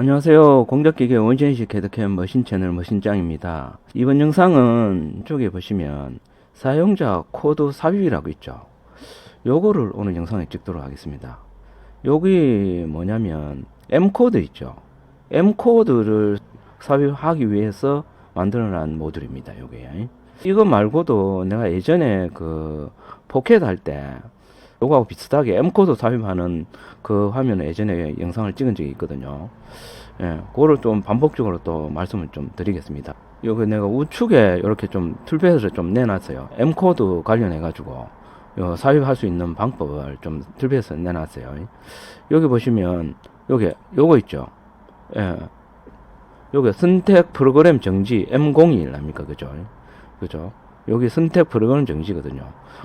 안녕하세요. 공작기계 원전식 헤드캠 머신 채널 머신짱입니다. 이번 영상은 쪽에 보시면 사용자 코드 삽입이라고 있죠. 요거를 오늘 영상에 찍도록 하겠습니다. 여기 뭐냐면 M코드 있죠. M코드를 삽입하기 위해서 만들어낸 모듈입니다. 요게. 이거 말고도 내가 예전에 그 포켓 할 때 요거하고 비슷하게 M코드 삽입하는 그 화면을 예전에 영상을 찍은 적이 있거든요. 예, 그거를 좀 반복적으로 또 말씀을 좀 드리겠습니다. 여기 내가 우측에 이렇게 좀 툴패스를 좀 내놨어요. M코드 관련해가지고 요 삽입할 수 있는 방법을 좀 툴패스 내놨어요. 여기 보시면 여기 요거 있죠. 예. 여기 선택 프로그램 정지 M01 아닙니까? 그죠? 그죠? 여기 선택 프로그램 정지거든요.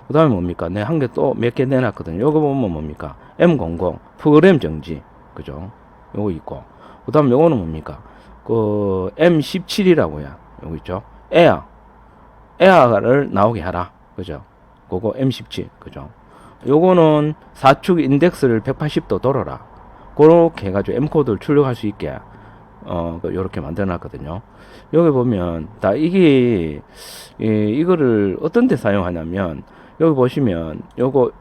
그 다음에 뭡니까? 내 한 개 또 몇 개 내놨거든요. 요거 보면 뭡니까? M00 프로그램 정지. 그죠? 요거 있고. 그 다음 요거는 뭡니까? 그 M17이라고요. 요거 있죠? 에어. 에어를 나오게 하라. 그죠? 그거 M17. 그죠? 요거는 4축 인덱스를 180도 돌아라. 그렇게 해가지고 M코드를 출력할 수 있게, 어, 그 요렇게 만들어 놨거든요. 여기 보면, 다 이게, 이, 이거를 어떤 데 사용하냐면, 여기 보시면, 요거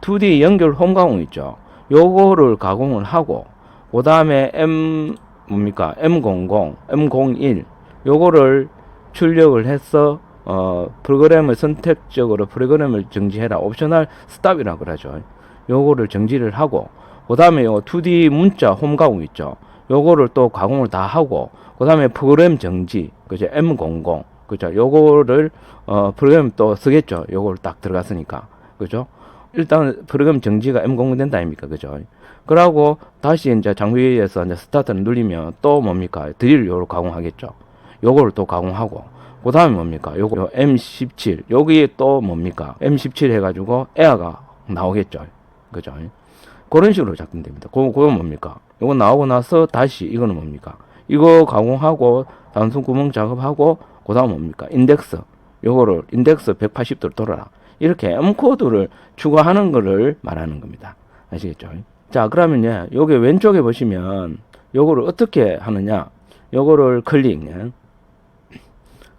2D 연결 홈 가공 있죠? 요거를 가공을 하고, 그 다음에 M, 뭡니까? M00, M01, 요거를 출력을 해서, 어, 프로그램을 선택적으로 프로그램을 정지해라. 옵셔널 스탑이라고 그러죠. 요거를 정지를 하고, 그 다음에 요 2D 문자 홈 가공 있죠. 요거를 또 가공을 다 하고, 그 다음에 프로그램 정지, 그죠? M00, 그죠? 요거를, 어, 프로그램 또 쓰겠죠. 요걸 딱 들어갔으니까. 그죠? 일단 프로그램 정지가 M00 된다 아닙니까? 그죠? 그러고 다시 이제 장비에서 이제 스타트를 누르면 또 뭡니까? 드릴 요로 가공하겠죠. 요거를 또 가공하고, 그 다음에 뭡니까? 요거 요 M17. 여기에 또 뭡니까? M17 해가지고 에어가 나오겠죠. 그죠? 그런 식으로 작동됩니다. 그, 그건 뭡니까? 요거 나오고 나서 다시 이거는 뭡니까? 이거 가공하고 단순 구멍 작업하고 그 다음 뭡니까? 인덱스. 요거를 인덱스 180도로 돌아라. 이렇게 M코드를 추가하는 거를 말하는 겁니다. 아시겠죠? 자, 그러면요. 요게 왼쪽에 보시면 요거를 어떻게 하느냐? 요거를 클릭. 예.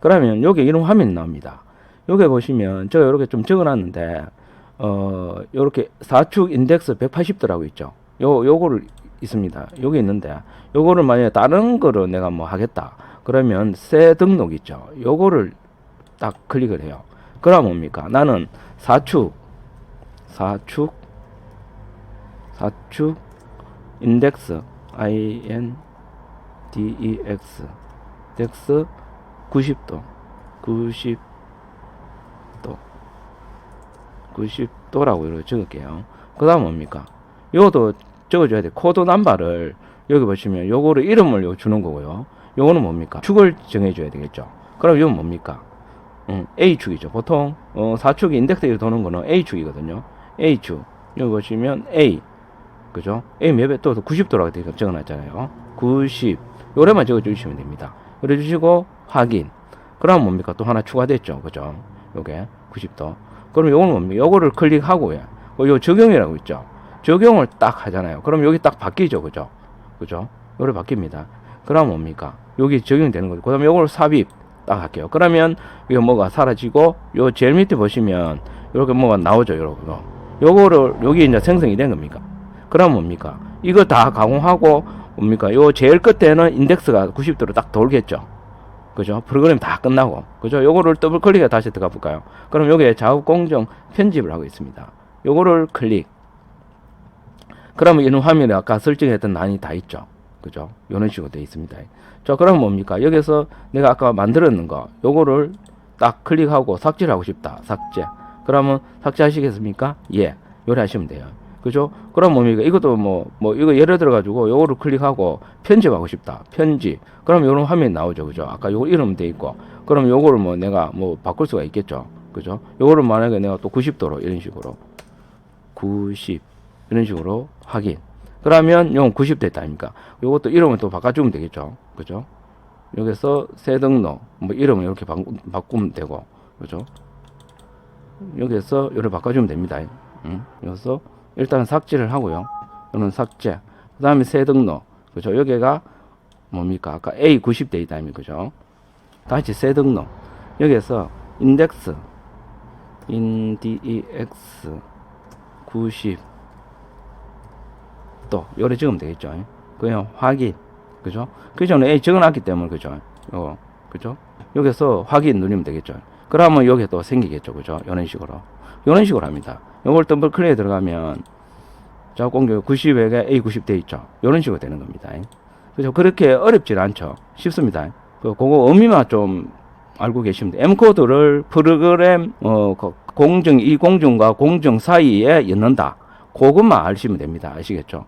그러면 여기 이런 화면이 나옵니다. 여기 보시면 제가 이렇게 좀 적어 놨는데 어 요렇게 4축 인덱스 180도라고 있죠. 요 요거를 있습니다. 여기 있는데 요거를 만약에 다른 거로 내가 뭐 하겠다. 그러면 새 등록 있죠. 요거를 딱 클릭을 해요. 그럼 뭡니까? 나는 4축 4축 4축 인덱스 I N D E X 인덱스 90도 90도 90도라고 이렇게 적을게요. 그 다음 뭡니까? 이것도 적어줘야 돼. 코드 넘버를 여기 보시면 요거를 이름을 요 주는 거고요. 요거는 뭡니까? 축을 정해줘야 되겠죠. 그럼 이건 뭡니까? 음, A축이죠. 보통 어, 4축이 인덱스에 도는 거는 A축이거든요. A축. 여기 보시면 A. 그죠? A 몇배 또 90도라고 적어놨잖아요. 90 요래만 적어주시면 됩니다. 그래 주시고 확인. 그럼 뭡니까? 또 하나 추가됐죠. 그죠? 요게 90도. 그럼 요거는 뭡니까? 요거를 클릭하고요. 요 적용이라고 있죠. 적용을 딱 하잖아요. 그럼 여기 딱 바뀌죠. 그죠? 그죠? 요래 바뀝니다. 그럼 뭡니까? 여기 적용되는 거죠. 그 다음에 요걸 삽입 딱 할게요. 그러면 이거 뭐가 사라지고 요 제일 밑에 보시면 요렇게 뭐가 나오죠. 요렇게. 요거를 여기 이제 생성이 된 겁니까? 그럼 뭡니까? 이거 다 가공하고 뭡니까? 요 제일 끝에는 인덱스가 90도로 딱 돌겠죠. 그죠? 프로그램 다 끝나고. 그죠? 요거를 더블 클릭해 다시 들어가 볼까요? 그럼 여기에 작업 공정 편집을 하고 있습니다. 요거를 클릭. 그러면 이런 화면에 아까 설정했던 난이 다 있죠. 그죠? 요런 식으로 되어 있습니다. 자, 그럼 뭡니까? 여기서 내가 아까 만들었는 거, 요거를 딱 클릭하고 삭제를 하고 싶다. 삭제. 그러면 삭제하시겠습니까? 예. 요래 하시면 돼요. 그죠? 그럼 뭡니까? 이것도 뭐, 뭐, 이거 예를 들어가지고 요거를 클릭하고 편집하고 싶다. 편집. 그럼 요런 화면이 나오죠. 그죠? 아까 요거 이름 돼 있고. 그럼 요거를 뭐 내가 뭐 바꿀 수가 있겠죠. 그죠? 요거를 만약에 내가 또 90도로 이런 식으로 90 이런 식으로 확인. 그러면 용 90 됐다 아닙니까? 요것도 이름을 또 바꿔주면 되겠죠. 그죠? 여기서 새 등록 뭐 이름을 이렇게 바꾸, 바꾸면 되고. 그죠? 여기서 요를 바꿔주면 됩니다. 음, 여기서 일단 삭제를 하고요. 또는 삭제. 그 다음에 새 등록. 그죠? 여기가 뭡니까? 아까 A 90돼 있다, 이 그죠? 다시 새 등록. 여기에서 인덱스, index 90. 또, 요래 적으면 되겠죠? 그냥 확인. 그죠? 그 전에 A 적어놨기 때문에, 그죠? 요거, 그죠? 여기서 확인 누르면 되겠죠? 그러면 여기 또 생기겠죠? 그죠? 이런 식으로. 이런 식으로 합니다. 요걸 더블 클릭에 들어가면, 자, 공격 90에게 A90 돼 있죠? 이런 식으로 되는 겁니다. 그죠? 그렇게 어렵질 않죠? 쉽습니다. 그, 그거 의미만 좀 알고 계시면 돼요. M코드를 프로그램, 어, 그 공정, 이 공정과 공정 사이에 넣는다. 그것만 아시면 됩니다. 아시겠죠?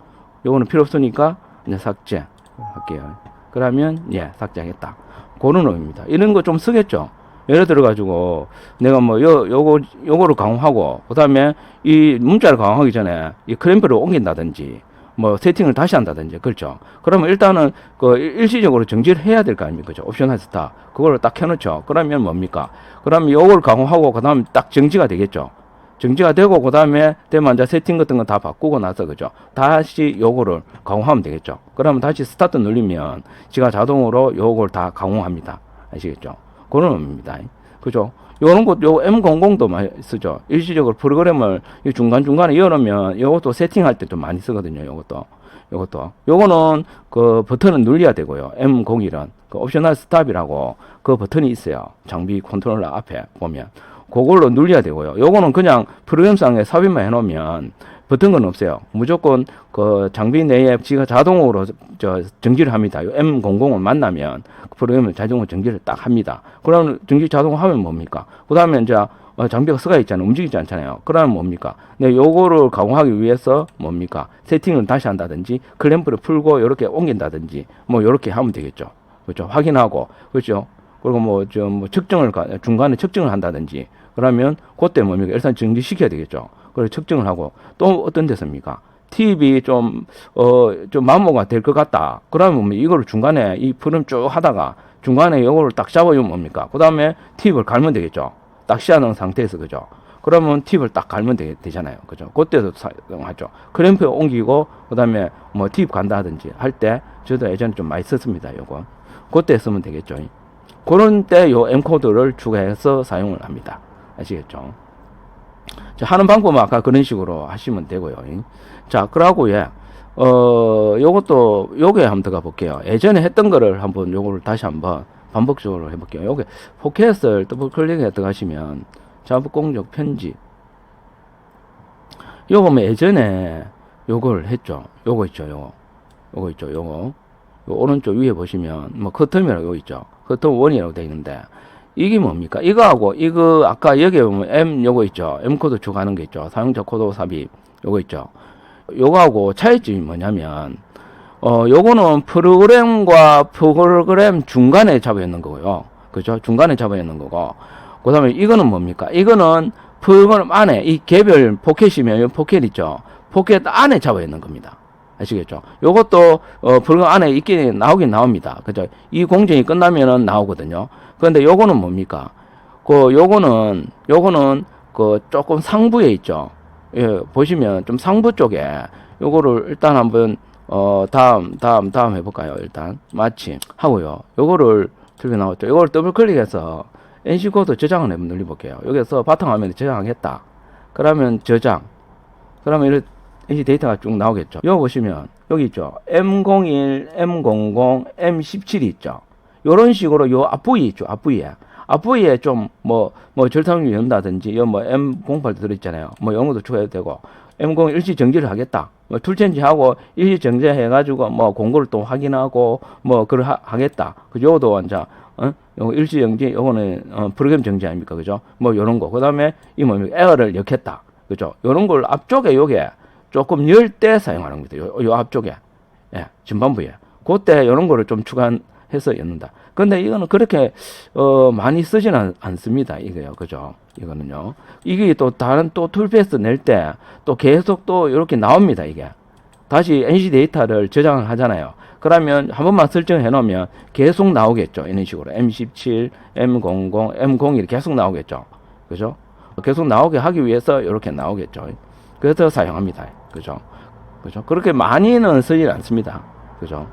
요거는 필요 없으니까, 이제 삭제 할게요. 그러면, 예, 삭제하겠다. 그런 의미입니다. 이런 거 좀 쓰겠죠? 예를 들어 가지고, 내가 뭐, 요, 요거, 요거를 강화하고, 그 다음에 이 문자를 강화하기 전에 이 클램프를 옮긴다든지, 뭐 세팅을 다시 한다든지 그렇죠. 그러면 일단은 그 일시적으로 정지를 해야 될 거 아닙니까? 그죠? 옵션 스타 그거를 딱 켜놓죠. 그러면 뭡니까? 그러면 요걸 강화하고 그다음 딱 정지가 되겠죠. 정지가 되고 그다음에 되면 이제 세팅 같은 거다 바꾸고 나서 그죠? 다시 요거를 강화하면 되겠죠. 그러면 다시 스타트 누르면 지가 자동으로 요걸 다 강화합니다. 아시겠죠? 그런 의미입니다. 그죠? 요런 것, 요 M00도 많이 쓰죠. 일시적으로 프로그램을 이 중간중간에 열으면 요것도 세팅할 때 좀 많이 쓰거든요. 요것도. 요것도. 요거는 그 버튼을 눌려야 되고요. M01은. 그 옵셔널 스탑이라고 그 버튼이 있어요. 장비 컨트롤러 앞에 보면. 그걸로 눌려야 되고요. 요거는 그냥 프로그램상에 삽입만 해놓으면 버튼 건 없어요. 무조건 그 장비 내에 지가 자동으로 저 정지를 합니다. 요 M00을 만나면 그 프로그램을 자동으로 정지를 딱 합니다. 그러면 정지 자동으로 하면 뭡니까? 그 다음에 이제 어, 장비가 쓰가 있잖아요. 움직이지 않잖아요. 그러면 뭡니까? 네, 요거를 가공하기 위해서 뭡니까? 세팅을 다시 한다든지 클램프를 풀고 이렇게 옮긴다든지 뭐 이렇게 하면 되겠죠. 그렇죠. 확인하고 그렇죠. 그리고 뭐저뭐 측정을 가- 중간에 측정을 한다든지 그러면 그때 뭡니까? 일단 정지시켜야 되겠죠. 그래서 측정을 하고 또 어떤 데서입니까? 팁이 좀, 어, 좀 마모가 될 것 같다. 그러면 뭐 이거를 중간에 이 프름 쭉 하다가 중간에 이거를 딱 잡아주면 뭡니까? 그 다음에 팁을 갈면 되겠죠. 딱 시야는 상태에서 그죠. 그러면 팁을 딱 갈면 되, 되잖아요. 그죠. 그때도 사용하죠. 클램프에 옮기고 그 다음에 뭐 팁 간다든지 할 때 저도 예전에 좀 많이 썼습니다. 요거. 그때 쓰면 되겠죠. 그런 때 요 M코드를 추가해서 사용을 합니다. 아시겠죠? 자, 하는 방법은 아까 그런 식으로 하시면 되고요. 자, 그러고 예. 어, 요것도 요게 한번 들어가 볼게요. 예전에 했던 거를 한번 요거를 다시 한번 반복적으로 해 볼게요. 요게 포켓을 더블 클릭해 들어가시면 작업 공적 편집 요거 뭐 예전에 요걸 했죠. 요거 있죠. 요거. 요거 있죠. 요거. 요 오른쪽 위에 보시면 뭐 커텀이라고 있죠. 커텀 원이라고 되어 있는데 이게 뭡니까? 이거하고 이거 아까 여기 보면 M 요거 있죠. M 코드 추가하는 게 있죠. 사용자 코드 삽입 요거 있죠. 요거하고 차이점이 뭐냐면 어 요거는 프로그램과 프로그램 중간에 잡아 있는 거고요. 그죠? 중간에 잡아 있는 거고. 그다음에 이거는 뭡니까? 이거는 프로그램 안에 이 개별 포켓이면 이 포켓 있죠. 포켓 안에 잡아 있는 겁니다. 아시겠죠? 요것도 어 프로그램 안에 있긴 나오긴 나옵니다. 그죠? 이 공정이 끝나면은 나오거든요. 그런데 요거는 뭡니까? 그 요거는 요거는 그 조금 상부에 있죠. 예, 보시면 좀 상부 쪽에 요거를 일단 한번 어 다음 다음 다음 해볼까요? 일단 마침 하고요. 요거를 들고 나왔죠. 요거를 더블 클릭해서 NC 코드 저장을 한번 눌러볼게요. 여기서 바탕화면에 저장하겠다. 그러면 저장. 그러면 이렇게 NC 데이터가 쭉 나오겠죠. 여기 보시면 여기 있죠. M01, M00, M17이 있죠. 요런 식으로 요 앞부위 있죠. 앞부위에. 앞부위에 좀 뭐 뭐 절타율이 연다든지 요뭐 M08도 들어있잖아요. 뭐 것도 추가해도 되고 M0 일시 정지를 하겠다. 뭐 툴체인지하고 일시 정지해 가지고 뭐 공고를 또 확인하고 뭐 그걸 하, 하겠다. 그 요도 이제 어? 요 일시 정지 요거는 어, 프로그램 정지 아닙니까? 그죠? 뭐 요런 거. 그다음에 이 뭡니까? 에어를 넣겠다. 그죠? 요런 걸 앞쪽에 요게 조금 열 때 사용하는 거죠. 요, 요 앞쪽에. 예, 전반부에. 그때 요런 거를 좀 추가해서 였는다. 근데 이거는 그렇게 어 많이 쓰지는 않, 않습니다. 이거요. 그죠? 이거는요. 이게 또 다른 또 툴패스 낼 때 또 계속 또 이렇게 나옵니다. 이게. 다시 NC 데이터를 저장을 하잖아요. 그러면 한 번만 설정해 놓으면 계속 나오겠죠. 이런 식으로 M17, M00, M01 계속 나오겠죠. 그죠? 계속 나오게 하기 위해서 이렇게 나오겠죠. 그래서 사용합니다. 그죠? 그죠? 그렇게 많이는 쓰지 않습니다. 그죠?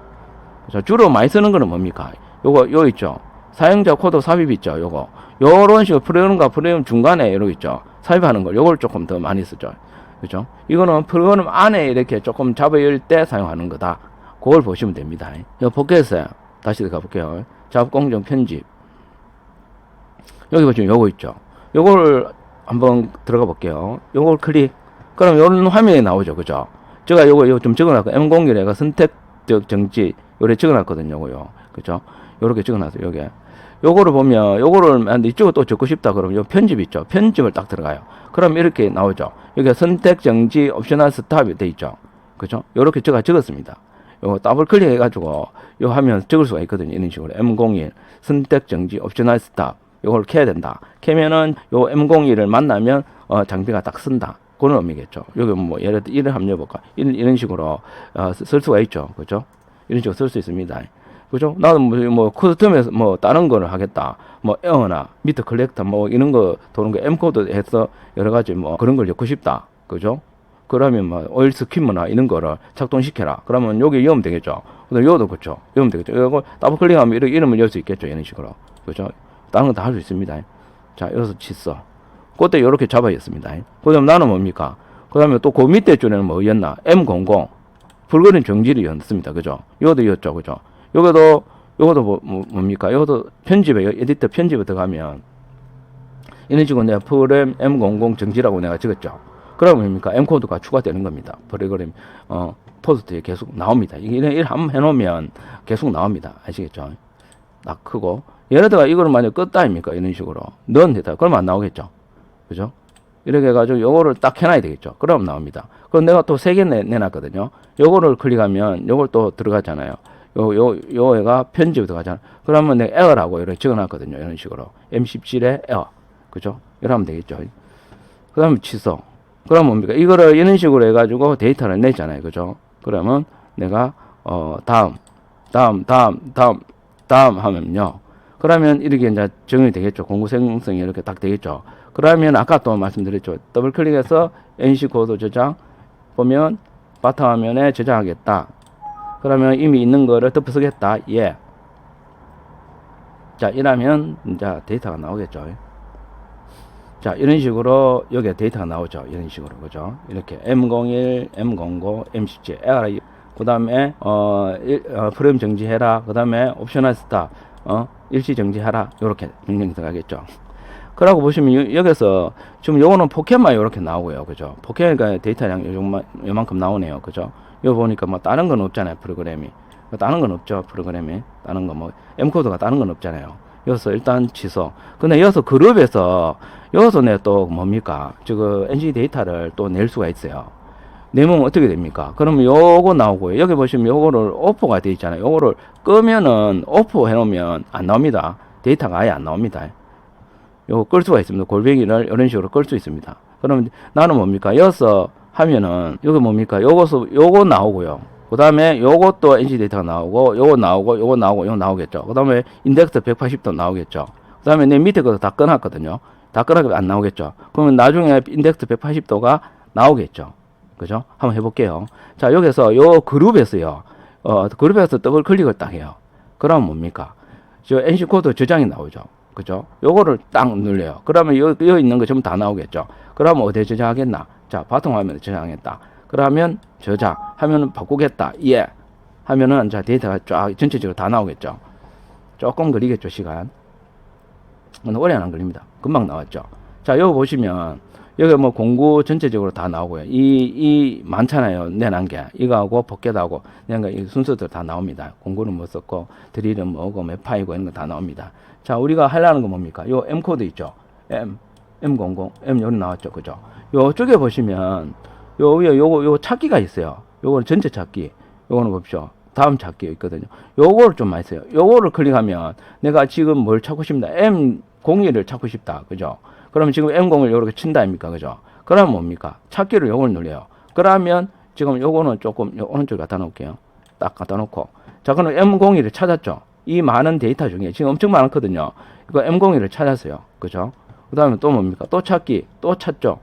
그죠? 주로 많이 쓰는 거는 뭡니까? 요거, 요 있죠? 사용자 코드 삽입 있죠? 요거. 요런 식으로 프로그램과 프로그램 중간에 이러고 있죠? 삽입하는 걸, 요걸 조금 더 많이 쓰죠. 그죠? 이거는 프로그램 안에 이렇게 조금 잡아열 때 사용하는 거다. 그걸 보시면 됩니다. 요 포켓에 다시 가볼게요. 작업공정 편집. 여기 보시면 요거 있죠. 요거를 한번 들어가 볼게요. 요걸 클릭. 그럼 요런 화면이 나오죠. 그죠? 제가 요거 요좀 적어놨고 M01에가 선택적 정지 요래 적어놨거든요. 요거요. 그죠? 요렇게 적어놨어요. 요게. 요거를 보면 요거를 이쪽을 또 적고 싶다 그러면 요 편집 있죠. 편집을 딱 들어가요. 그럼 이렇게 나오죠. 여기 선택 정지 옵셔널 스탑이 돼 있죠. 그죠? 요렇게 제가 적었습니다. 요거 더블 클릭 해가지고 요 하면 적을 수가 있거든요. 이런 식으로 M01 선택 정지 옵셔널 스탑 요걸 켜야 된다. 켜면은 요 M01을 만나면 어, 장비가 딱 쓴다. 그런 의미겠죠. 여기 뭐 예를 들어 이런 한번 해볼까? 이런 이런 식으로 어, 쓰- 쓸 수가 있죠. 그죠? 이런 식으로 쓸 수 있습니다. 그죠? 나는 뭐, 뭐 커스텀에서 뭐 다른 거를 하겠다. 뭐 에어나 미터 컬렉터 뭐 이런 거 도는 거 M 코드 해서 여러 가지 뭐 그런 걸 넣고 싶다. 그죠? 그러면 뭐 오일 스키머나 이런 거를 작동시켜라. 그러면 여기 여면 되겠죠. 그다음 요도 그렇죠. 여면 되겠죠. 이거 더블 클릭하면 이렇게 이름을 열 수 있겠죠. 이런 식으로. 그죠? 다른 건다할 수 있습니다. 자, 여기서 칫어. 그때 이렇게 잡아야겠습니다. 그 다음 나는 뭡니까? 그 다음에 또 그 밑에 줄에는 뭐였나? M00. 불거린 정지이었습니다. 그죠? 요것도였죠. 그죠? 요것도, 요것도 뭐, 뭐, 뭡니까? 요것도 편집에, 에디터 편집에 들어가면, 이런 식으로 내가 프로그램 M00 정지라고 내가 적었죠. 그러면 뭡니까? M 코드가 추가되는 겁니다. 프로그램, 어, 포스트에 계속 나옵니다. 이게 이래 한번 해놓으면 계속 나옵니다. 아시겠죠? 딱 크고. 예를 들어 이거를 만약 껐다 아닙니까? 이런 식으로. 넌 됐다. 그러면 안 나오겠죠. 그죠? 이렇게 해가지고 요거를 딱 해놔야 되겠죠. 그럼 나옵니다. 그럼 내가 또 세 개 내놨거든요. 요거를 클릭하면 요걸 또 들어가잖아요. 요, 요, 요 애가 편집에 들어가잖아. 그러면 내가 에어라고 이렇게 적어놨거든요. 이런 식으로. M17에 에어. 그죠? 이러면 되겠죠. 그 다음에 취소. 그럼 뭡니까? 이거를 이런 식으로 해가지고 데이터를 냈잖아요. 그죠? 그러면 내가, 어, 다음, 다음, 다음, 다음, 다음 하면요. 그러면 이렇게 이제 정이 되겠죠. 공구 생성이 이렇게 딱 되겠죠. 그러면 아까 또 말씀드렸죠. 더블 클릭해서 NC 코드 저장 보면 바탕 화면에 저장하겠다. 그러면 이미 있는 거를 덮어 쓰겠다. 예. 자, 이러면 이제 데이터가 나오겠죠. 자, 이런 식으로 여기에 데이터가 나오죠. 이런 식으로. 그죠? 이렇게 M01, M09, M17, ARI. 그 다음에, 어, 일, 어, 프레임 정지해라. 그 다음에 옵셔널 스탑, 어, 일시 정지하라. 요렇게 명령이 들어가겠죠. 그러고 보시면 여- 여기서 지금 요거는 포켓만 요렇게 나오고요. 그죠? 포켓가 데이터량 요만, 요만큼 나오네요. 그죠? 요 보니까 뭐 다른 건 없잖아요. 프로그램이. 뭐 다른 건 없죠. 프로그램이. 다른 거 뭐, M코드가 다른 건 없잖아요. 여기서 일단 취소. 근데 여기서 그룹에서, 여기서 내 또 뭡니까? 저거 NG 데이터를 또 낼 수가 있어요. 내면 어떻게 됩니까? 그러면 요거 나오고요. 여기 보시면 요거를 오프가 돼 있잖아요. 요거를 끄면은 오프 해놓으면 안 나옵니다. 데이터가 아예 안 나옵니다. 요거 끌 수가 있습니다. 골뱅이를 이런 식으로 끌 수 있습니다. 그러면 나는 뭡니까? 여기서 하면은 여기 뭡니까? 요거서 요거 나오고요. 그 다음에 요것도 NC 데이터가 나오고 요거 나오고 요거 나오고 요거 나오겠죠. 그 다음에 인덱스 180도 나오겠죠. 그 다음에 내 밑에 것도 다 꺼놨거든요. 다 꺼놨으면 안 나오겠죠. 그러면 나중에 인덱스 180도가 나오겠죠. 그죠? 한번 해볼게요. 자, 여기서 요 그룹에서요. 어, 그룹에서 더블 클릭을 딱 해요. 그러면 뭡니까? 저 NC 코드 저장이 나오죠. 그죠? 요거를 딱 눌려요. 그러면 여, 여기 있는 거 전부 다 나오겠죠. 그러면 어디에 저장하겠나? 자, 바통 화면에 저장하겠다. 그러면 저장 하면은 바꾸겠다. 예. 하면은 자, 데이터가 쫙 전체적으로 다 나오겠죠. 조금 걸리겠죠, 시간. 근데 오래 안 걸립니다. 금방 나왔죠. 자, 여기 보시면 여기 뭐 공구 전체적으로 다 나오고요. 이, 이 많잖아요. 내난 게. 이거하고 포켓하고 내난 게이 순서대로 다 나옵니다. 공구는 뭐 썼고, 드릴은 뭐고, 맵파이고 이런 거 다 나옵니다. 자, 우리가 하려는 건 뭡니까? 요 M 코드 있죠. M, M00, M 여기 나왔죠. 그죠? 요쪽에 보시면 요 위에 요거, 요 찾기가 있어요. 요거는 전체 찾기. 요거는 봅시오. 다음 찾기 있거든요. 요거를 좀 많이 써요. 요거를 클릭하면 내가 지금 뭘 찾고 싶다. M01을 찾고 싶다. 그죠? 그러면 지금 M0을 요렇게 친다 아닙니까? 그죠? 그러면 뭡니까? 찾기를 요걸 눌려요. 그러면 지금 요거는 조금 요 오른쪽 갖다 놓을게요. 딱 갖다 놓고. 자, 그럼 M01을 찾았죠? 이 많은 데이터 중에 지금 엄청 많거든요. 이거 M01을 찾았어요. 그죠? 그 다음에 또 뭡니까? 또 찾기. 또 찾죠?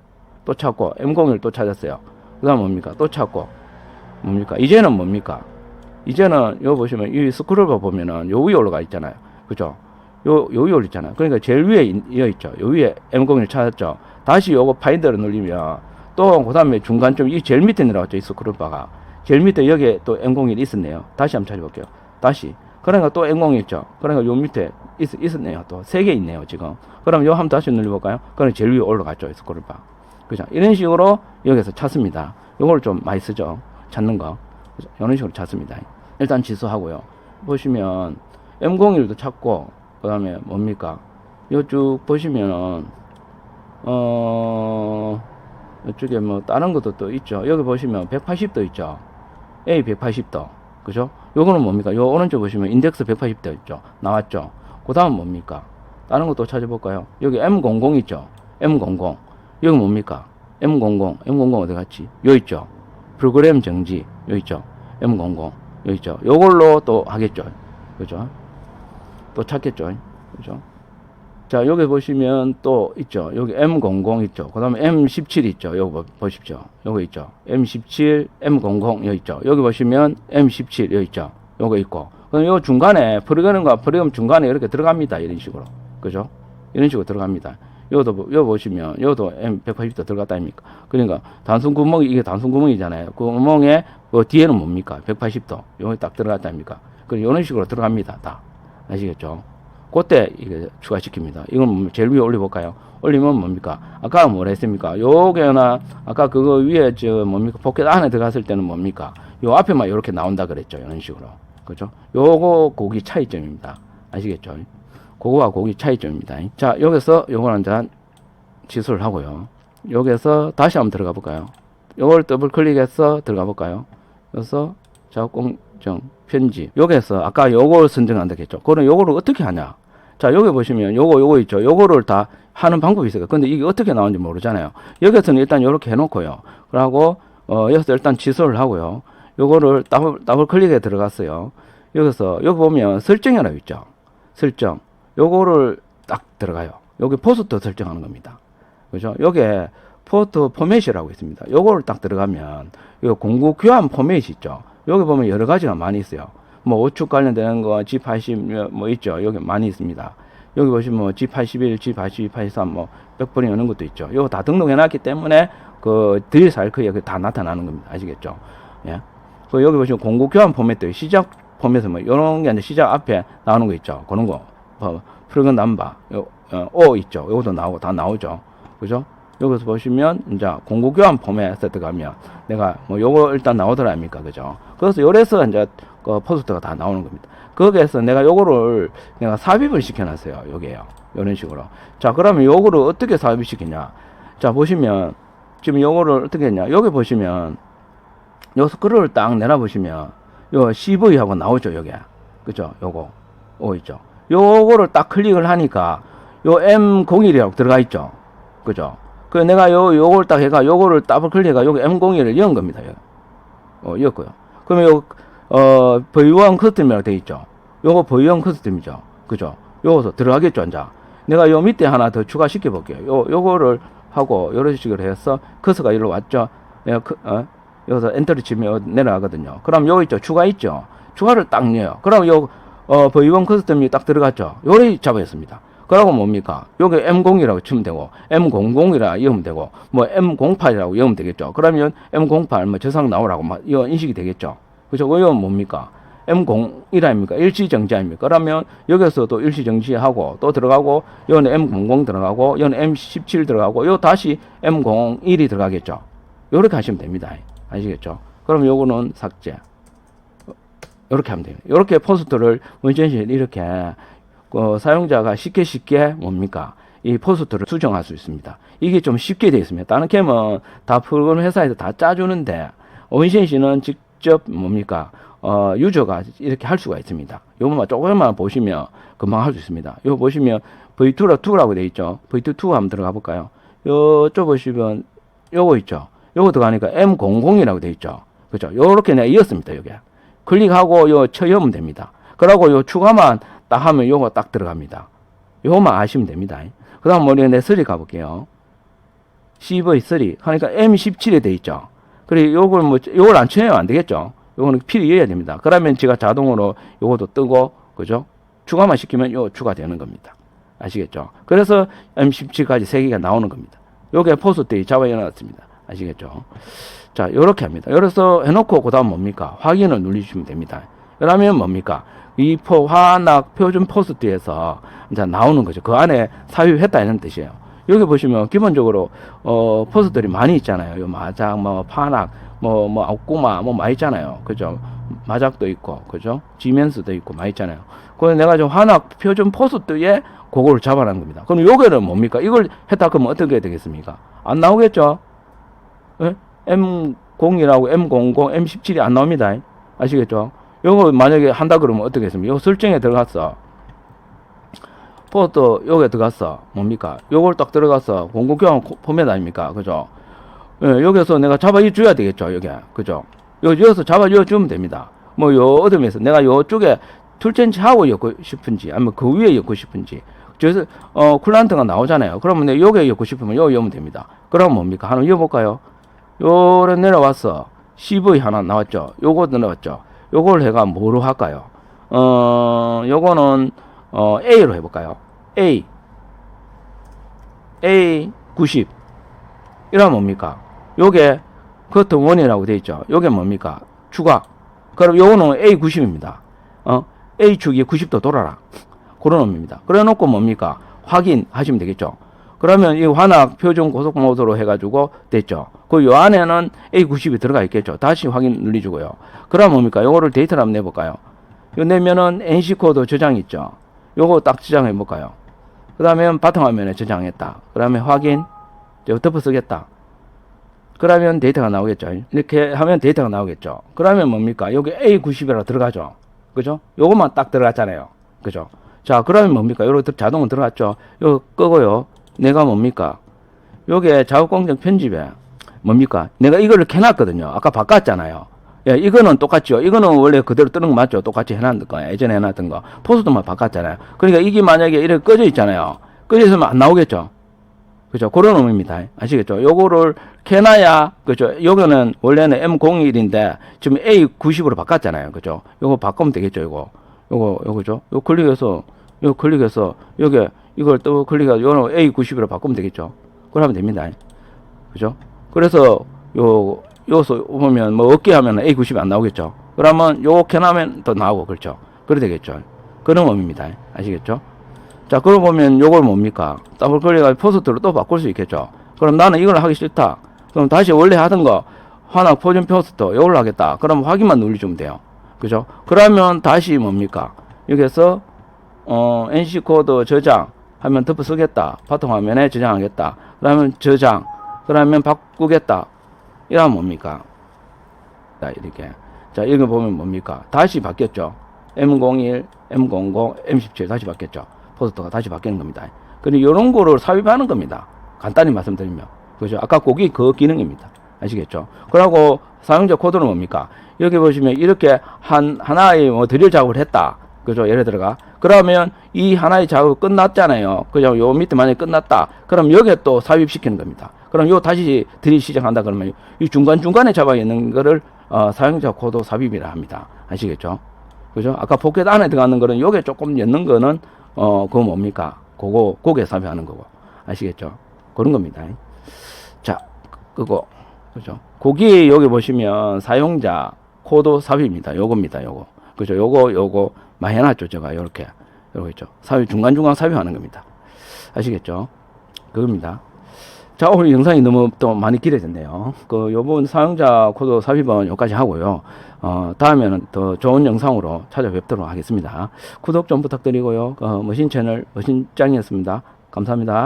또 찾고. M01을 또 찾았어요. 그 다음 뭡니까? 또 찾고. 뭡니까? 이제는 뭡니까? 이제는 요 보시면 이 스크롤바 보면은 요 위에 올라가 있잖아요. 그죠? 요, 요 위에 올있잖아요. 그러니까 제일 위에 이어 있죠. 요 위에 M01 찾았죠. 다시 요거 파인더를 누르면 또 그 다음에 중간쯤 이 제일 밑에 내려왔죠. 이 스크롤바가. 제일 밑에 여기에 또 M01 있었네요. 다시 한번 찾아볼게요. 다시. 그러니까 또 M01 있죠. 그러니까 요 밑에 있, 있었네요. 또 세 개 있네요. 지금. 그럼 요 한번 다시 눌러볼까요? 그럼 제일 위에 올라갔죠. 이 스크롤 바. 그죠? 이런 식으로 여기서 찾습니다. 요걸 좀 많이 쓰죠. 찾는 거. 그죠? 이런 식으로 찾습니다. 일단 지수하고요. 보시면 M01도 찾고 그 다음에 뭡니까? 요쭉 보시면은 어 이쪽에 뭐 다른 것도 또 있죠. 여기 보시면 180도 있죠. A 180도. 그죠? 요거는 뭡니까? 요 오른쪽 보시면 인덱스 180도 있죠. 나왔죠. 그 다음 뭡니까? 다른 것도 찾아볼까요? 여기 M00 있죠. M00. 여기 뭡니까? M00. M00 어디 갔지? 요 있죠. 프로그램 정지. 요 있죠. M00. 요 있죠. 요걸로 또 하겠죠. 그죠? 또 찾겠죠. 그죠? 자, 여기 보시면 또 있죠. 여기 M00 있죠. 그 다음에 M17 있죠. 여기 보- 보십시오. 여기 있죠. M17, M00 여기 있죠. 여기 보시면 M17 여기 있죠. 요거 있고. 그럼 요 중간에 프로그램과 프로그램 중간에 이렇게 들어갑니다. 이런 식으로. 그죠? 이런 식으로 들어갑니다. 요도, 보- 요 보시면, 요도 M180도 들어갔다 아닙니까? 그러니까 단순 구멍이, 이게 단순 구멍이잖아요. 그 구멍에, 그 뒤에는 뭡니까? 180도. 요게 딱 들어갔다 아닙니까? 그리고 이런 식으로 들어갑니다. 다. 아시겠죠? 그때 이게 추가시킵니다. 이건 뭐 제일 위에 올려볼까요? 올리면 뭡니까? 아까 뭐라 했습니까? 요게나, 아까 그거 위에 저 뭡니까? 포켓 안에 들어갔을 때는 뭡니까? 요 앞에만 이렇게 나온다 그랬죠. 이런 식으로. 그죠? 요거 고기 차이점입니다. 아시겠죠? 그거와 고기 차이점입니다. 자, 여기서 요걸 한잔 취소를 하고요. 여기서 다시 한번 들어가 볼까요? 요걸 더블 클릭해서 들어가 볼까요? 그래서 작업 공정 편집. 여기서 아까 요걸 선정한다 했죠. 그럼 요거를 어떻게 하냐? 자, 여기 보시면 요거 요거 있죠. 요거를 다 하는 방법이 있어요. 근데 이게 어떻게 나오는지 모르잖아요. 여기서는 일단 요렇게 해 놓고요. 그러고 어, 여기서 일단 취소를 하고요. 요거를 더블, 더블 클릭에 들어갔어요. 여기서 여기 보면 설정이라고 있죠. 설정. 요거를 딱 들어가요. 여기 포스트 설정하는 겁니다. 그죠? 요게 포트 포맷이라고 있습니다. 요거를 딱 들어가면 요 공구 교환 포맷이 있죠. 여기 보면 여러 가지가 많이 있어요. 뭐 우측 관련되는 거 G80 뭐 있죠. 여기 많이 있습니다. 여기 보시면 뭐 G81, G82, 83, 뭐 100번이 오는 것도 있죠. 요거 다 등록해 놨기 때문에 그 드릴 사이클에 다 나타나는 겁니다. 아시겠죠? 예. 그 여기 보시면 공구 교환 포맷도 시작 포맷은 뭐 요런 게 이제 시작 앞에 나오는 거 있죠. 그런 거. 뭐 프로그램 넘버 요 어, O 있죠. 요것도 나오고 다 나오죠. 그죠? 여기서 보시면 이제 공구 교환 포맷에 들어가면 내가 뭐 요거 일단 나오더라 아닙니까? 그죠? 그래서 요래서 이제 그 포스트가 다 나오는 겁니다. 거기에서 내가 요거를 내가 삽입을 시켜놨어요. 요게요. 요런 식으로. 자, 그러면 요거를 어떻게 삽입 시키냐? 자, 보시면 지금 요거를 어떻게 했냐? 여기 보시면 요 스크롤을 딱 내려보시면 요 CV하고 나오죠, 요게. 그죠? 요거. 오 있죠. 요거를 딱 클릭을 하니까 요 M01이라고 들어가 있죠. 그죠? 그 내가 요 요걸 딱 해가 요거를 더블 클릭해가 요거 M01을 연 겁니다. 요. 어, 였고요. 그러면 요 어, V1 커스텀이라고 돼 있죠. 요거 V1 커스텀이죠. 그죠? 요거서 들어가겠죠, 이제. 내가 요 밑에 하나 더 추가시켜 볼게요. 요 요거를 하고 요런 식으로 해서 커서가 일로 왔죠. 내가 그, 어, 여기서 엔터를 치면 요 내려가거든요. 그럼 요 있죠. 추가 있죠. 추가를 딱 넣어요. 그럼 요 어, V1 커스텀이 딱 들어갔죠. 요래 잡아였습니다. 그러고 뭡니까? 여기 M0이라고 치면 되고, M00이라 이으면 되고, 뭐 M08이라고 이으면 되겠죠. 그러면 M08, 뭐 저상 나오라고 막, 이거 인식이 되겠죠. 그죠? 이건 뭡니까? M01 아닙니까? 일시정지 아닙니까? 그러면 여기서 또 일시정지하고 또 들어가고, 여기는 M00 들어가고, 여기는 M17 들어가고, 요 다시 M01이 들어가겠죠. 요렇게 하시면 됩니다. 아시겠죠? 그럼 요거는 삭제. 요렇게 하면 돼요. 요렇게 포스트를 문전실 이렇게 그 사용자가 쉽게 쉽게 뭡니까? 이 포스트를 수정할 수 있습니다. 이게 좀 쉽게 되어 있습니다. 다른 캠은 다 프로그램 회사에서 다 짜주는데 원신시는 직 접 뭡니까? 어, 유저가 이렇게 할 수가 있습니다. 요것만 조금만 보시면 금방 할 수 있습니다. 요 보시면 V2라 2라고 되어 있죠. V2 2 한번 들어가 볼까요? 요쪽 보시면 요거 있죠. 요거 들어가니까 M00이라고 되어 있죠. 그죠? 요렇게 내가 이었습니다. 요게. 클릭하고 요 쳐여면 됩니다. 그러고 요 추가만 딱 하면 요거 딱 들어갑니다. 요거만 아시면 됩니다. 그 다음 우리가 내 쓰리 가볼게요. CV3. 그러니까 M17에 돼 있죠. 그리고 요걸 뭐, 요걸 안 쳐요. 안 되겠죠. 요거는 필요해야 됩니다. 그러면 제가 자동으로 요것도 뜨고, 그죠? 추가만 시키면 요 추가되는 겁니다. 아시겠죠? 그래서 M17까지 세 개가 나오는 겁니다. 요게 포스트에 잡아해 놨습니다. 아시겠죠? 자, 요렇게 합니다. 그래서 해놓고 그 다음 뭡니까? 확인을 눌러주시면 됩니다. 그러면 뭡니까? 이 포, 화낙 표준 포스트에서 이제 나오는 거죠. 그 안에 이런 뜻이에요. 여기 보시면 기본적으로 어 포스들이 많이 있잖아요. 요 마작, 뭐 파낙, 뭐뭐 아웃구마 뭐 많이 있잖아요. 그죠? 마작도 있고, 그죠? 지멘스도 있고 많이 있잖아요. 그래서 내가 좀 화낙 표준 포스트에 그거를 잡아놓은 겁니다. 그럼 요게는 뭡니까? 이걸 했다 그러면 어떻게 되겠습니까? 안 나오겠죠? 예? M0이라고 M00, M17이 안 나옵니다. 아시겠죠? 요거 만약에 한다 그러면 어떻게 했습니까? 요 설정에 들어갔어. 포트 요게 들어갔어. 뭡니까? 요걸 딱 들어갔어. 공공교환 포맷 아닙니까? 그죠? 예, 여기서 내가 잡아줘야 되겠죠. 여기. 그죠? 요, 여기서 잡아주면 됩니다. 뭐, 요, 어둠에서 내가 요쪽에 툴첸치 하고 엮고 싶은지, 아니면 그 위에 엮고 싶은지. 그래서, 어, 쿨란트가 나오잖아요. 그러면 내가 요게 엮고 싶으면 요 엮으면 됩니다. 그럼 뭡니까? 하나 엮어볼까요? 요래 내려왔어. CV 하나 나왔죠. 요거 나왔죠. 요걸 해가 뭐로 할까요? 어, 요거는, 어, A로 해볼까요? A. A 90. 이러면 뭡니까? 요게 커트 원이라고 돼 있죠. 요게 뭡니까? 추가. 그럼 요거는 A 90입니다. 어? A 축이 90도 돌아라. 그런 놈입니다. 그래 놓고 뭡니까? 확인하시면 되겠죠. 그러면 이 환학 표준 고속 모드로 해가지고 됐죠. 그 요 안에는 A90이 들어가 있겠죠. 다시 확인 눌러주고요. 그럼 뭡니까? 요거를 데이터를 한번 내볼까요? 요 내면은 NC 코드 저장 있죠. 요거 딱 저장해 볼까요? 그 다음에 바탕화면에 저장했다. 그 다음에 확인. 저 덮어 쓰겠다. 그러면 데이터가 나오겠죠. 이렇게 하면 데이터가 나오겠죠. 그러면 뭡니까? 여기 A90이라 들어가죠. 그죠? 요것만 딱 들어갔잖아요. 그죠? 자, 그러면 뭡니까? 요렇게 자동으로 들어갔죠. 요 끄고요. 내가 뭡니까? 요게 작업공정 편집에 뭡니까? 내가 이거를 켜놨거든요. 아까 바꿨잖아요. 예, 이거는 똑같죠. 이거는 원래 그대로 뜨는 거 맞죠? 똑같이 해놨던 거. 예전에 해놨던 거. 포스트만 바꿨잖아요. 그러니까 이게 만약에 이렇게 꺼져 있잖아요. 꺼져 있으면 안 나오겠죠? 그죠? 그런 의미입니다. 아시겠죠? 요거를 켜놔야, 그죠? 요거는 원래는 M01인데 지금 A90으로 바꿨잖아요. 그죠? 요거 바꾸면 되겠죠? 요거. 요거, 요거죠? 요 클릭해서, 요 클릭해서, 여기 이걸 또 클릭해서 요는 A90으로 바꾸면 되겠죠? 그러면 됩니다. 그죠? 그래서 요, 요소 보면 뭐 어깨 하면 A90이 안 나오겠죠? 그러면 요거 켜놔면 더 나오고, 그렇죠? 그래 되겠죠? 그런 의미입니다. 아시겠죠? 자, 그러고 보면 요걸 뭡니까? 더블 클릭하면 포스트로 또 바꿀 수 있겠죠? 그럼 나는 이걸 하기 싫다. 그럼 다시 원래 하던 거, 하나 포진 포스트, 요걸로 하겠다. 그럼 확인만 눌러주면 돼요. 그죠? 그러면 다시 뭡니까? 여기서, 어, NC 코드 저장 하면 덮어 쓰겠다. 바탕 화면에 저장하겠다. 그러면 저장. 그러면 바꾸겠다. 이러면 뭡니까? 자, 이렇게. 자, 이거 보면 뭡니까? 다시 바뀌었죠? M01, M00, M17 다시 바뀌었죠? 포스터가 다시 바뀌는 겁니다. 근데 이런 거를 삽입하는 겁니다. 간단히 말씀드리면. 그죠? 아까 거기 그 기능입니다. 아시겠죠? 그러고 사용자 코드는 뭡니까? 여기 보시면 이렇게 한, 하나의 뭐 드릴 작업을 했다. 그죠? 예를 들어가. 그러면 이 하나의 작업 끝났잖아요. 그죠? 요 밑에 만약에 끝났다. 그럼 여기에 또 삽입시키는 겁니다. 그럼 요 다시 드릴 시작한다 그러면 이 중간중간에 잡아 있는 거를 어, 사용자 코드 삽입이라 합니다. 아시겠죠? 그죠? 아까 포켓 안에 들어가는 거는 요게 조금 엮는 거는 어, 그거 뭡니까? 그거, 고개 삽입하는 거고. 아시겠죠? 그런 겁니다. 자, 그거. 그죠? 거기 여기 보시면 사용자 코드 삽입입니다. 요겁니다. 요거. 그죠? 요거, 요거 많이 해놨죠. 제가 요렇게. 요거 있죠. 삽입, 중간중간 삽입하는 겁니다. 아시겠죠? 그겁니다. 자, 오늘 영상이 너무 또 많이 길어졌네요. 그, 요번 사용자 코드 삽입은 여기까지 하고요. 어, 다음에는 더 좋은 영상으로 찾아뵙도록 하겠습니다. 구독 좀 부탁드리고요. 어, 머신 채널, 머신짱이었습니다. 감사합니다.